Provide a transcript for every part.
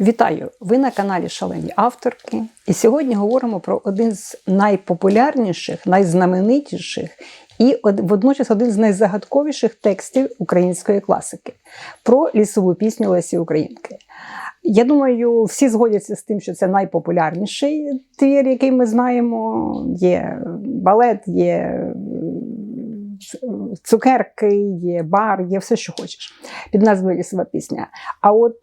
Вітаю! Ви на каналі Шалені Авторки. І сьогодні говоримо про один з найпопулярніших, найзнаменитіших і водночас один з найзагадковіших текстів української класики про лісову пісню Лесі Українки. Я думаю, всі згодяться з тим, що це найпопулярніший твір, який ми знаємо. Є балет, є цукерки, є бар, є все, що хочеш під назвою Лісова пісня. А от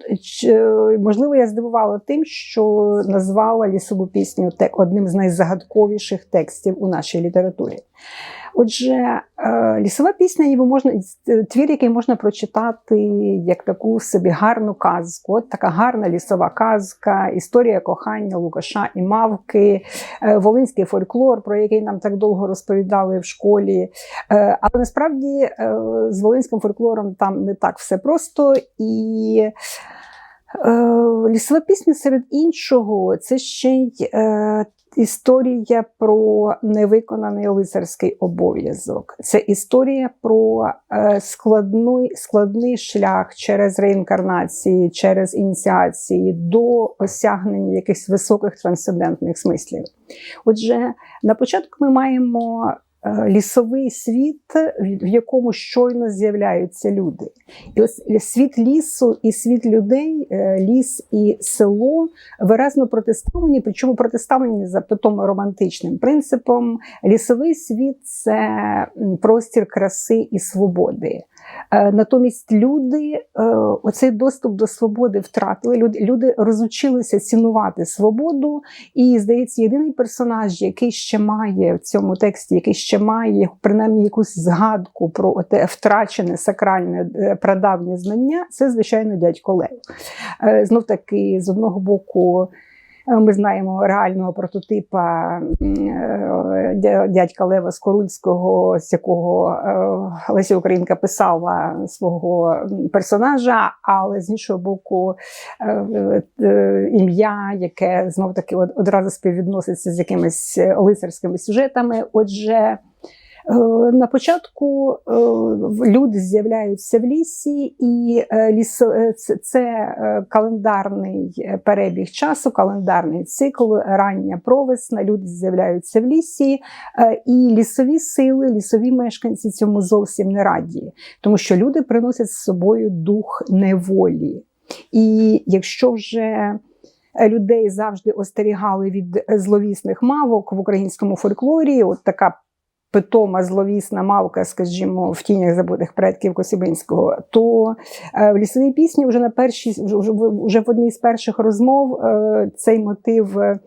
можливо, я здивувала тим, що назвала лісову пісню одним з найзагадковіших текстів у нашій літературі. Отже, е, лісова пісня, ніби можна твір, який можна прочитати як таку собі гарну казку. От така гарна лісова казка, історія кохання Лукаша і Мавки, е, волинський фольклор, про який нам так довго розповідали в школі. Е, Але насправді е, з волинським фольклором там не так все просто і. Е, Лісова пісня серед іншого це ще й е, історія про невиконаний лицарський обов'язок. Це історія про е, складний, складний шлях через реінкарнації, через ініціації до осягнення якихось високих трансцендентних смислів. Отже, на початку ми маємо. Е, Лісовий світ, в якому щойно з'являються люди. І ось світ лісу і світ людей, е, ліс і село виразно протиставлені, причому протиставлені за питом романтичним принципом. Лісовий світ це простір краси і свободи. Е, Натомість люди е, оцей доступ до свободи втратили. Люди, люди розучилися цінувати свободу. І, здається, єдиний персонаж, який ще має в цьому тексті, який ще має принаймні якусь згадку про те втрачене сакральне е, прадавнє знання, це, звичайно, дядько Лев. Знов таки, з одного боку. Е, Ми знаємо реального прототипа е, дя- дядька Лева Скорульського, з якого е, Леся Українка писала свого персонажа, але з іншого боку, ім'я, яке знов таки од- одразу співвідноситься з якимись лицарськими сюжетами. Отже, На початку е, люди з'являються в лісі, і е, лісо, е, це, е, календарний е, перебіг часу, календарний цикл, рання провесна. Люди з'являються в лісі, е, і лісові сили, лісові мешканці цьому зовсім не раді, тому що люди приносять з собою дух неволі. І якщо вже людей завжди остерігали від зловісних мавок в українському фольклорі, от така питома зловісна мавка, скажімо, в тінях забутих предків Косібинського, то е, в лісовій пісні вже на першій, вже, в- одній з перших розмов е, цей мотив. е,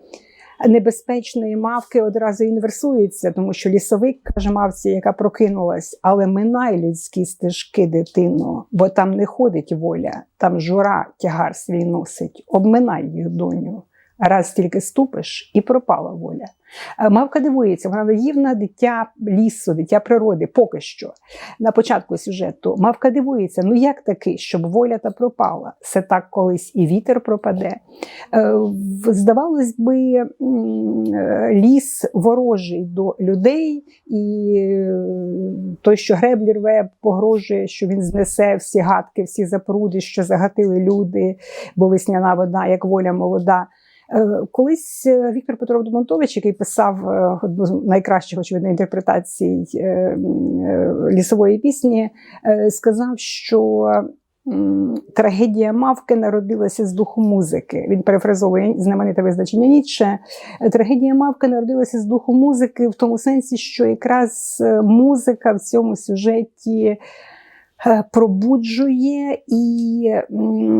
Небезпечної мавки одразу інверсується, тому що лісовик каже мавці, яка прокинулась, але минай людські стежки, дитино, бо там не ходить воля, там жура тягар свій носить. Обминай їх, доню. Раз тільки ступиш, і пропала воля. Е, Мавка дивується, вона наївна дитя лісу, дитя природи, поки що. На початку сюжету мавка дивується: ну як таки, щоб воля та пропала? Це так колись і вітер пропаде. Е, Здавалось би, е, ліс ворожий до людей, і той, що греблі рве, погрожує, що він знесе всі гадки, всі запруди, що загатили люди, бо весняна вода, як воля молода. Е, Колись е, Віктор Петров Домонтович, який писав е, одну з найкращих очевидно інтерпретацій лісової пісні, сказав, що трагедія мавки народилася з духу музики. Він перефразовує знамените визначення Ніцше. Е, Трагедія мавки народилася з духу музики в тому сенсі, що якраз музика в цьому сюжеті пробуджує, і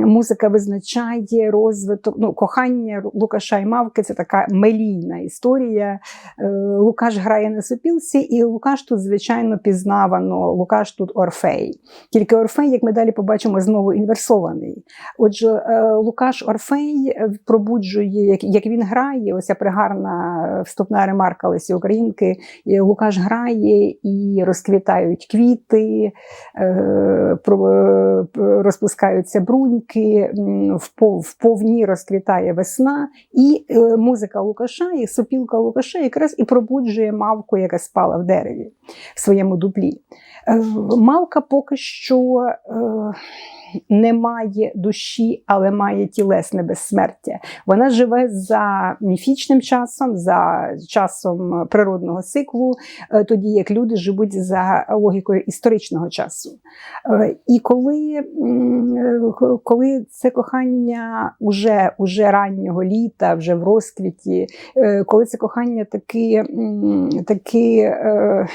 музика визначає розвиток. Ну, кохання Лукаша і Мавки це така мелійна історія. Е, Лукаш грає на сопілці, і Лукаш тут, звичайно, пізнавано. Лукаш тут Орфей. Тільки Орфей, як ми далі побачимо, знову інверсований. Отже, е, Лукаш Орфей е, пробуджує, як, він грає, ось ця пригарна е, вступна ремарка Лесі Українки. Лукаш грає і розквітають квіти, е, е, розпускаються бруньки, в повні розквітає весна, і е, музика Лукаша, і сопілка Лукаша якраз і пробуджує мавку, яка спала в дереві в своєму дуплі. Е, Мавка поки що. е, не має душі, але має тілесне безсмертя. Вона живе за міфічним часом, за часом природного циклу, е, тоді як люди живуть за логікою історичного часу. І коли коли це кохання уже, уже раннього літа, вже в розквіті, коли це кохання таки, таки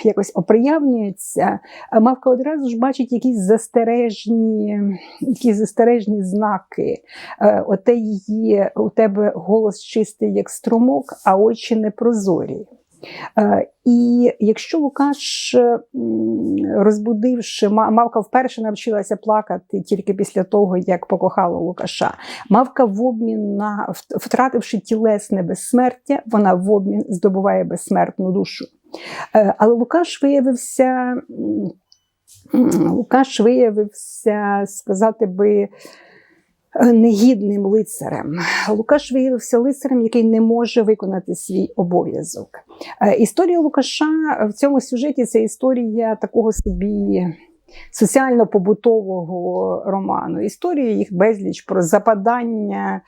якось оприявнюється, мавка одразу ж бачить якісь застережні якісь застережні знаки. Оте її, у тебе голос чистий, як струмок, а очі непрозорі. Е, і якщо Лукаш, розбудивши, мавка вперше навчилася плакати тільки після того, як покохала Лукаша, мавка в обмін на втративши тілесне безсмертя, вона в обмін здобуває безсмертну душу. Е, але Лукаш виявився. Лукаш виявився, сказати би, негідним лицарем. Лукаш виявився лицарем, який не може виконати свій обов'язок. Е, історія Лукаша в цьому сюжеті це історія такого собі. Соціально-побутового роману. Історія їх безліч про западання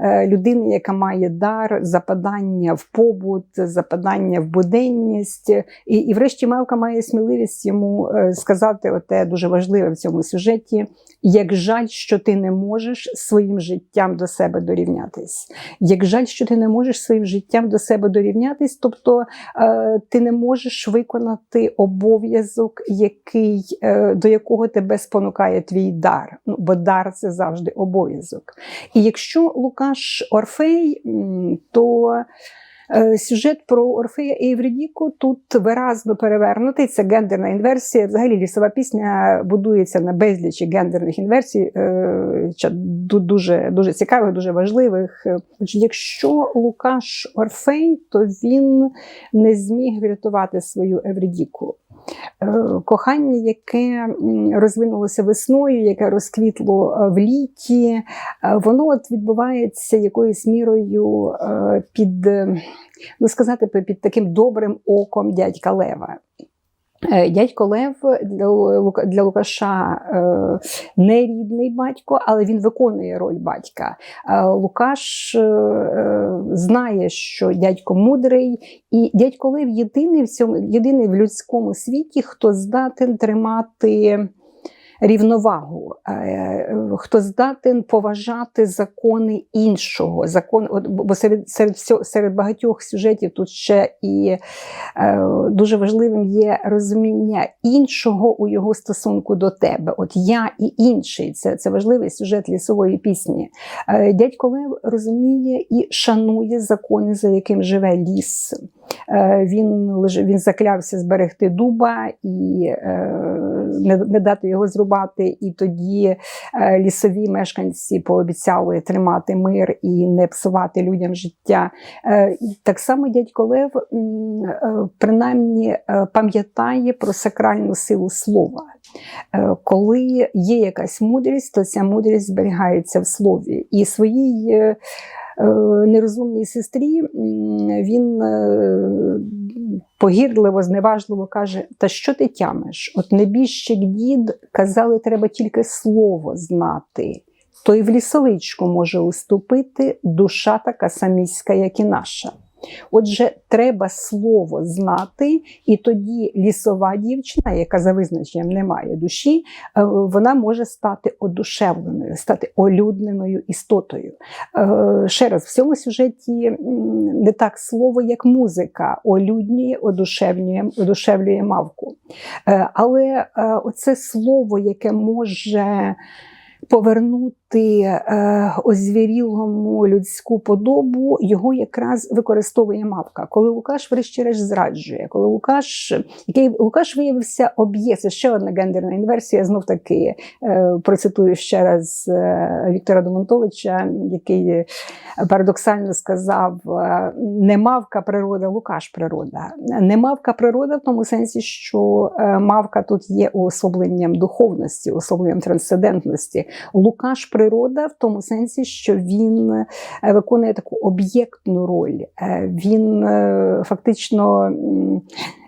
Е, людини, яка має дар, западання в побут, западання в буденність. І, і врешті, Мавка має сміливість йому е, сказати оте дуже важливе в цьому сюжеті. Як жаль, що ти не можеш своїм життям до себе дорівнятись. Як жаль, що ти не можеш своїм життям до себе дорівнятись, тобто е, ти не можеш виконати обов'язок, який, до якого тебе спонукає твій дар. Ну, Бо дар це завжди обов'язок. І якщо Лука наш Орфей, то е, сюжет про Орфея і Евридіку тут виразно перевернутий. Це гендерна інверсія. Взагалі лісова пісня будується на безлічі гендерних інверсій, е, дуже дуже цікавих, дуже важливих. Якщо Лукаш Орфей, то він не зміг врятувати свою Евридіку. Е, кохання, яке розвинулося весною, яке розквітло е, в літі, е, воно от відбувається якоюсь мірою під, ну сказати, під таким добрим оком дядька Лева. Е, дядько Лев для Лукаша е, не рідний батько, але він виконує роль батька. Е, Лукаш знає, що дядько мудрий, і дядько Лев єдиний в цьому єдиний в людському світі, хто здатен тримати рівновагу, е, хто здатен поважати закони іншого. Закон, Бо серед серед, серед багатьох сюжетів тут ще і е, дуже важливим є розуміння іншого у його стосунку до тебе. От я і інший. Це це важливий сюжет лісової пісні. Е, дядько Лев розуміє і шанує закони, за яким живе ліс. Е, він він заклявся зберегти дуба і е, не, дати його зрубати. І тоді е, лісові мешканці пообіцяли тримати мир і не псувати людям життя. Так само дядько Лев принаймні пам'ятає про сакральну силу слова. Коли є якась мудрість, то ця мудрість зберігається в слові. І своїй нерозумній сестрі він е, погірливо, зневажливо каже: Та що ти тямиш? От небіжчик дід казали, треба тільки слово знати. То й в лісовичку може уступити душа така саміська, як і наша. Отже, треба слово знати, і тоді лісова дівчина, яка за визначенням не має душі, е, вона може стати одушевленою, стати олюдненою істотою. Е, ще раз, в цьому сюжеті не так слово, як музика, олюднює, одушевлює, одушевлює мавку. Е, але оце слово, яке може повернути е, озвірілому людську подобу, його якраз використовує мавка. Коли Лукаш, врешті-решт, зраджує, коли Лукаш, який Лукаш виявився об'є, це ще одна гендерна інверсія, знов таки е, процитую ще раз е, Віктора Домонтовича, який парадоксально сказав: не мавка природа, Лукаш природа. Не мавка природа в тому сенсі, що мавка тут є уособленням духовності, уособленням трансцендентності. Лукаш природа в тому сенсі, що він е, виконує таку об'єктну роль. Е, Він е, фактично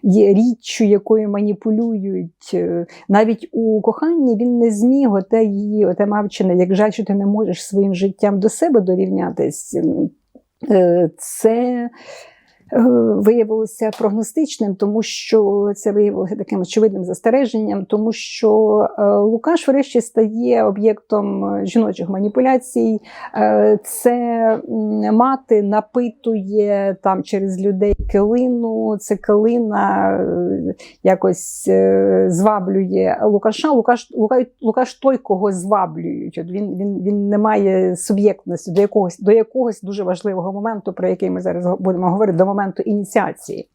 є річчю, якою маніпулюють. Навіть у коханні він не зміг оте її, оте мавчине, як жаль, що ти не можеш своїм життям до себе дорівнятись. Це виявилося прогностичним, тому що це виявилося таким очевидним застереженням, тому що е, Лукаш врешті стає об'єктом е, жіночих маніпуляцій. Е, Це мати напитує там через людей килину, це килина е, якось е, зваблює Лукаша. Лукаш, Лука, Лукаш той, кого зваблюють. От він, він, він не має суб'єктності до якогось, до якогось дуже важливого моменту, про який ми зараз будемо говорити, до моменту ініціації.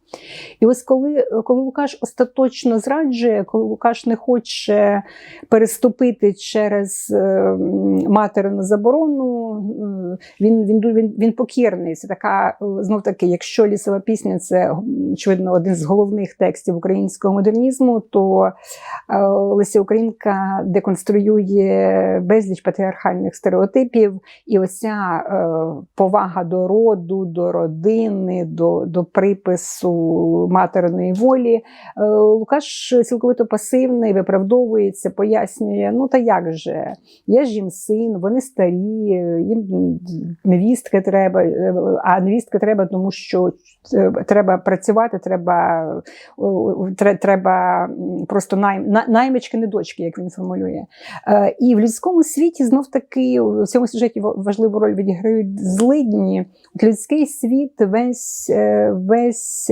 І ось коли, коли Лукаш остаточно зраджує, коли Лукаш не хоче переступити через е, материну заборону, е, він, він, він, він покірний. Це така, знов таки, якщо лісова пісня це очевидно один з головних текстів українського модернізму, то е, Леся Українка деконструює безліч патріархальних стереотипів, і оця е, повага до роду, до родини, до, до припису материної волі. Е, Лукаш цілковито пасивний, виправдовується, пояснює: ну та як же, я ж їм син, вони старі, їм невістки треба, е, а невістки треба, тому що е, треба працювати, треба, треба просто найм, на- наймички, не дочки, як він формулює. І в людському світі знов таки у цьому сюжеті важливу роль відіграють злидні. Людський світ весь, весь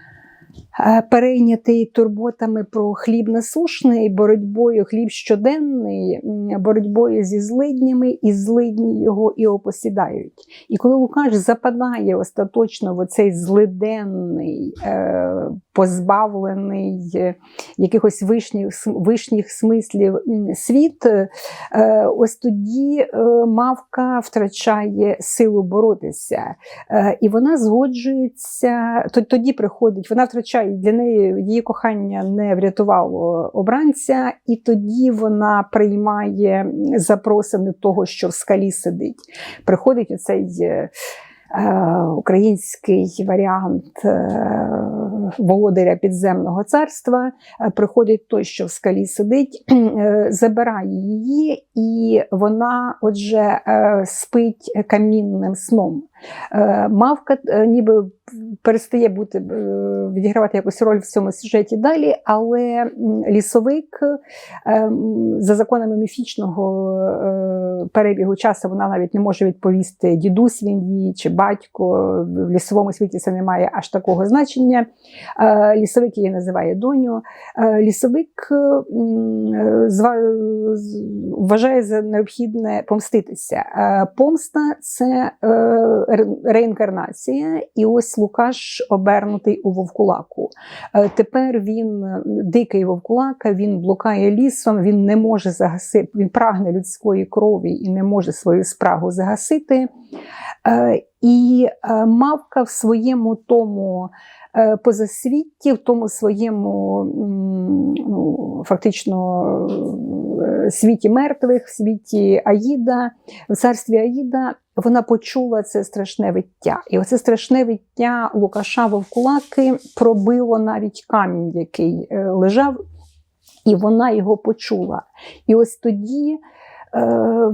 перейнятий турботами про хліб насушний, боротьбою хліб щоденний, боротьбою зі злиднями, і злидні його і опосідають. І коли Лукаш западає остаточно в оцей злиденний, е, позбавлений е, якихось вишніх, вишніх смислів світ, е, ось тоді е, мавка втрачає силу боротися. Е, І вона згоджується, тоді приходить, вона втрачає для неї її кохання не врятувало обранця, і тоді вона приймає запросини того, що в скалі сидить. Приходить оцей. е, е, Український варіант е, володаря підземного царства Е, приходить той, що в скалі сидить, е, забирає її, і вона, отже, е, спить камінним сном. Е, Мавка ніби перестає бути е, відігравати якусь роль в цьому сюжеті далі, але лісовик е, за законами міфічного е, перебігу часу вона навіть не може відповісти дідусь він її чи батько. В лісовому світі це не має аж такого значення. Лісовик її називає доню. Лісовик вважає за необхідне помститися. Помста це реінкарнація, і ось Лукаш обернутий у вовкулаку. Е, Тепер він е, дикий вовкулака, він блукає лісом, він не може загасити, він прагне людської крові і не може свою спрагу загасити. Е, І мавка в своєму тому позасвітті, в тому своєму ну, фактично світі мертвих, в світі Аїда, в царстві Аїда, вона почула це страшне виття. І оце страшне виття Лукаша Вовкулаки пробило навіть камінь, який е, лежав, і вона його почула. І ось тоді е,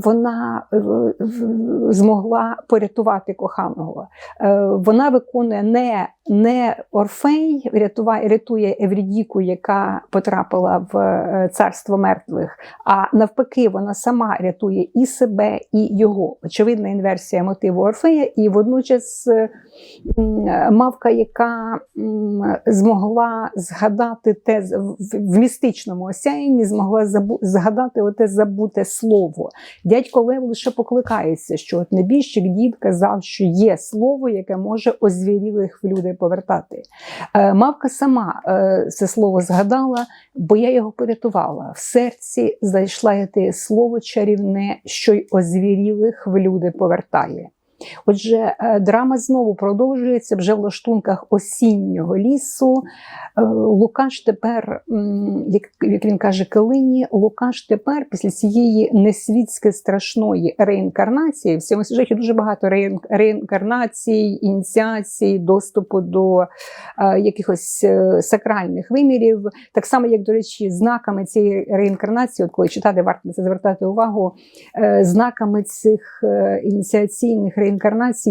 вона е, змогла порятувати коханого. Вона виконує не, не Орфей, рятує Еврідіку, яка потрапила в е, царство мертвих, а навпаки, вона сама рятує і себе, і його. Очевидна інверсія мотиву Орфея, і водночас е, мавка, яка змогла згадати те в містичному осяянні, змогла згадати оте забуте слово. Дядько Лев лише покликається, що от небіжчик дід казав, що є слово, яке може озвірілих в люди повертати. Е, Мавка сама е, це слово згадала, бо я його порятувала. В серці зайшла я те слово чарівне, що й озвірілих в люди повертає. Отже, е, драма знову продовжується вже в лаштунках осіннього лісу. Е, Лукаш тепер, як, він каже Калині, Лукаш тепер після цієї несвітськи страшної реінкарнації, в цьому сюжеті дуже багато реін- реінкарнацій, ініціацій, доступу до е, якихось сакральних вимірів. Так само, як, до речі, знаками цієї реінкарнації, от коли читати, варто це звертати увагу, знаками цих ініціаційних реінкарнацій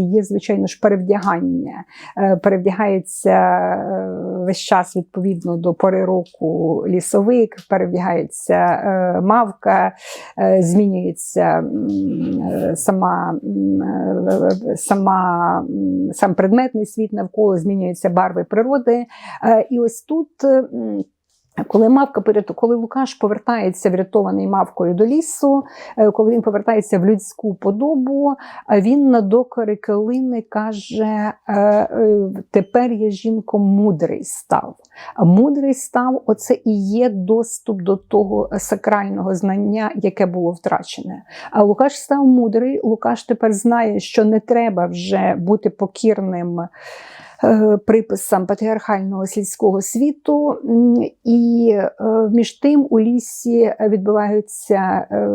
є, звичайно ж, перевдягання. Е, Перевдягається е, весь час відповідно до пори року лісовик, перевдягається е, мавка, змінюється сама, сама, сам предметний світ навколо, змінюються барви природи. І ось тут. Е, коли мавка поряту- коли Лукаш повертається врятований мавкою до лісу, е, коли він повертається в людську подобу, він на докори Калини каже: е, е, тепер я жінко мудрий став. Мудрий став оце і є доступ до того сакрального знання, яке було втрачене. А Лукаш став мудрий. Лукаш тепер знає, що не треба вже бути покірним. Е, Приписам патріархального сільського світу, і е, між тим у лісі відбуваються е,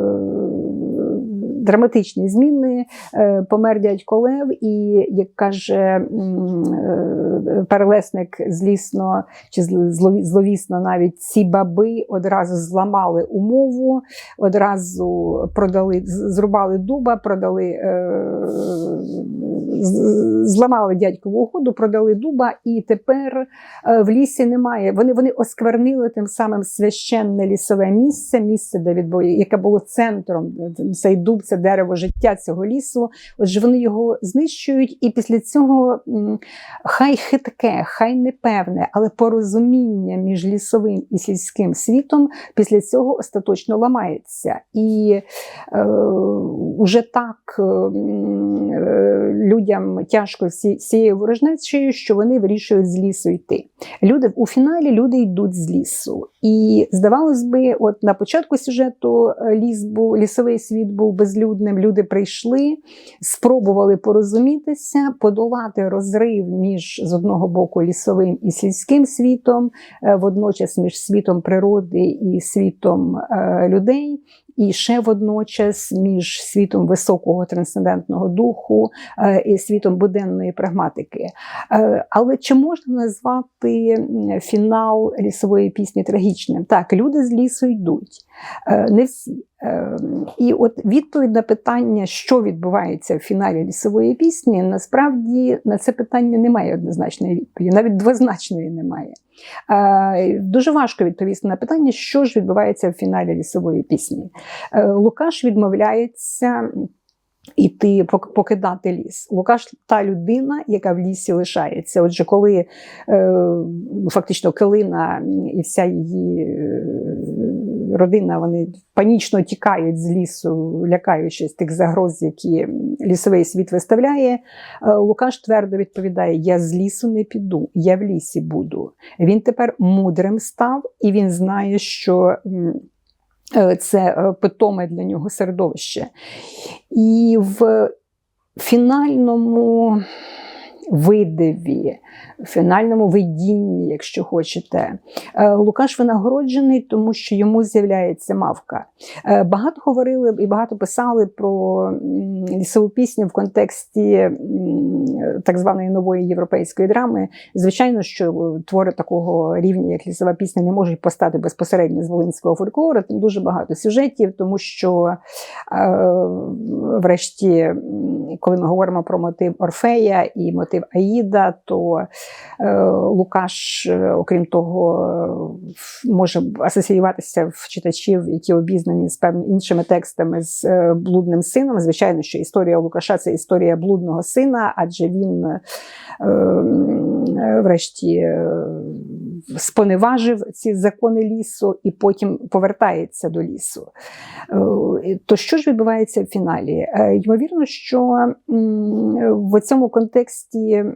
драматичні зміни. Е, Помер дядько Лев, і як каже е, перелесник злісно чи зловісно, навіть ці баби одразу зламали умову, одразу продали, зрубали дуба, продали, е, зламали дядькову угоду, продали дуба, і тепер в лісі немає. Вони, вони осквернили тим самим священне лісове місце, місце, де відбу... яке було центром. Цей дуб, це дерево життя цього лісу. Отже, вони його знищують, і після цього хай хитке, хай непевне, але порозуміння між лісовим і сільським світом після цього остаточно ламається. І е, уже так е, е, людям тяжко цією ворожнечею, що вони вирішують з лісу йти. Люди у фіналі люди йдуть з лісу. І здавалось би, от на початку сюжету е, ліс був лісовий світ був безлюдним. Люди прийшли, спробували порозумітися, подолати розрив між з одного боку лісовим і сільським світом, е, водночас між світом природи і світом е, людей. І ще водночас між світом високого трансцендентного духу е, і світом буденної прагматики. Але чи можна назвати фінал лісової пісні трагічним? Так, люди з лісу йдуть, не всі. Е, І от відповідь на питання, що відбувається в фіналі лісової пісні, насправді на це питання немає однозначної відповіді, навіть двозначної немає. Е, Дуже важко відповісти на питання, що ж відбувається в фіналі лісової пісні. Е, Лукаш відмовляється. Іти покидати ліс. Лукаш та людина, яка в лісі лишається. Отже, коли е, фактично Калина і вся її родина вони панічно тікають з лісу, лякаючись тих загроз, які лісовий світ виставляє. е, Лукаш твердо відповідає: Я з лісу не піду, я в лісі буду. Він тепер мудрим став, і він знає, що. е, Це е, питоме для нього середовище. І в фінальному видиві, в фінальному видінні, якщо хочете, е, Лукаш винагороджений, тому що йому з'являється мавка. Е, Багато говорили і багато писали про лісову пісню в контексті так званої нової європейської драми. Звичайно, що твори такого рівня, як лісова пісня, не можуть постати безпосередньо з волинського фольклору. Там дуже багато сюжетів, тому що, е, врешті, коли ми говоримо про мотив Орфея і мотив Аїда, то е, Лукаш, е, окрім того, е, може асоціюватися в читачів, які обізнані з певними іншими текстами з блудним сином. Звичайно, що історія Лукаша це історія блудного сина, адже він, врешті, споневажив ці закони лісу і потім повертається до лісу. Е, То що ж відбувається в фіналі? Е, Ймовірно, що в цьому контексті е,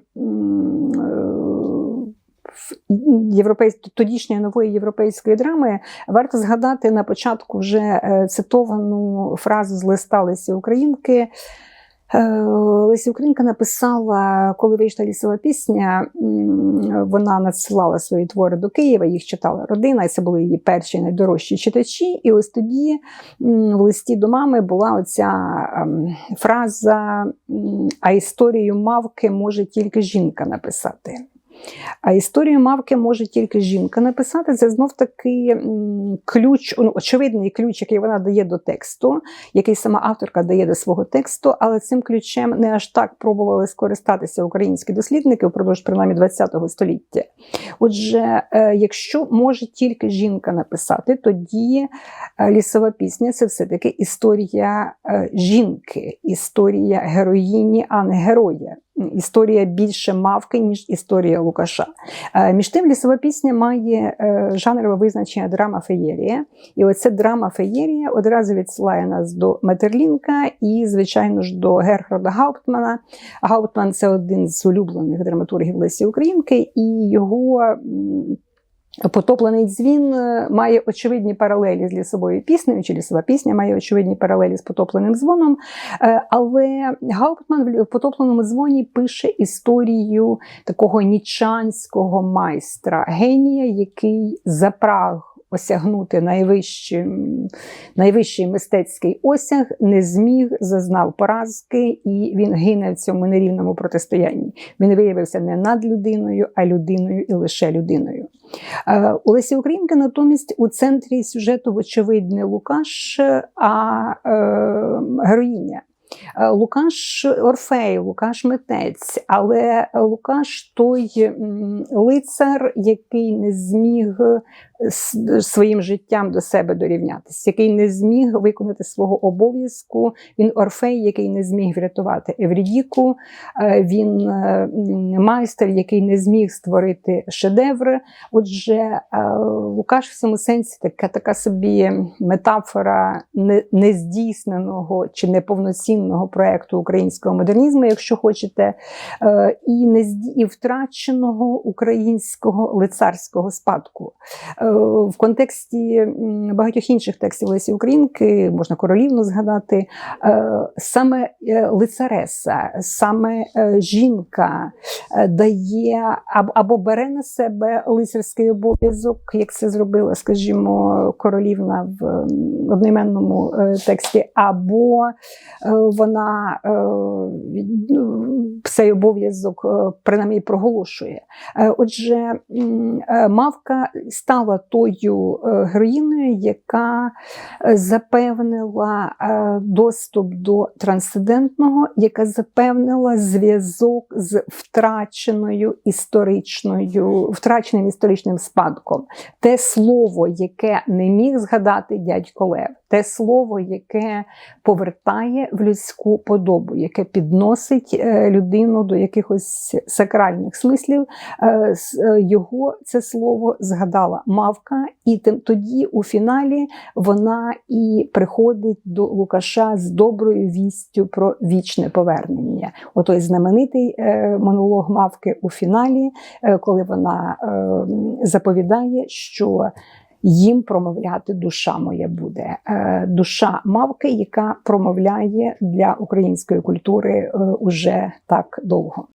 європейсь... тодішньої нової європейської драми варто згадати на початку вже цитовану фразу з листа Лесі Українки. Е, Леся Українка написала, коли вийшла лісова пісня, вона надсилала свої твори до Києва, їх читала родина, і це були її перші найдорожчі читачі. І ось тоді в листі до мами була оця ем, фраза: а історію мавки може тільки жінка написати. А історію мавки може тільки жінка написати. Це знов таки ключ, ну, очевидний ключ, який вона дає до тексту, який сама авторка дає до свого тексту, але цим ключем не аж так пробували скористатися українські дослідники впродовж принаймні ХХ століття. Отже, е, якщо може тільки жінка написати, тоді е, лісова пісня це все-таки історія е, жінки, історія героїні, а не героя. Історія більше мавки, ніж історія Лукаша. Е, Між тим, лісова пісня має е, жанрове визначення драма феєрія. І оце драма феєрія одразу відсилає нас до Метерлінка і, звичайно ж, до Герхарда Гауптмана. Гауптман це один з улюблених драматургів Лесі Українки, і його. Потоплений дзвін е, має очевидні паралелі з лісовою піснею, чи лісова пісня має очевидні паралелі з потопленим дзвоном. Е, Але Гауптман в потопленому дзвоні пише історію такого нічанського майстра, генія, який запраг осягнути найвищий, найвищий мистецький осяг, не зміг, зазнав поразки, і він гине в цьому нерівному протистоянні. Він виявився не над людиною, а людиною і лише людиною. Е, У Лесі Українки натомість у центрі сюжету, вочевидь, не Лукаш, а е, героїня. Е, Лукаш Орфей, Лукаш митець, але Лукаш той лицар, який не зміг своїм життям до себе дорівнятися, який не зміг виконати свого обов'язку. Він Орфей, який не зміг врятувати Еврідіку. Е, Він е, майстер, який не зміг створити шедевр. Отже, е, Лукаш в цьому сенсі така, така собі метафора нездійсненого чи неповноцінного проекту українського модернізму, якщо хочете, е, і, незді- і втраченого українського лицарського спадку. Е, В контексті багатьох інших текстів Лесі Українки, можна королівну згадати, е, саме е, лицареса, саме жінка дає або, бере на себе лицарський обов'язок, як це зробила, скажімо, королівна в одноіменному тексті, або вона ну, цей обов'язок принаймні проголошує. Отже, мавка стала тою е, героїною, яка е, запевнила е, доступ до трансцендентного, яка запевнила зв'язок з втраченою історичною, втраченим історичним спадком. Те слово, яке не міг згадати дядько Лев, те слово, яке повертає в людську подобу, яке підносить людину до якихось сакральних смислів. Його це слово згадала мавка, і тим тоді у фіналі вона і приходить до Лукаша з доброю вістю про вічне повернення. Отой знаменитий е, монолог мавки у фіналі, е, коли вона е, заповідає, що їм промовляти душа моя буде. Душа мавки, яка промовляє для української культури уже так довго.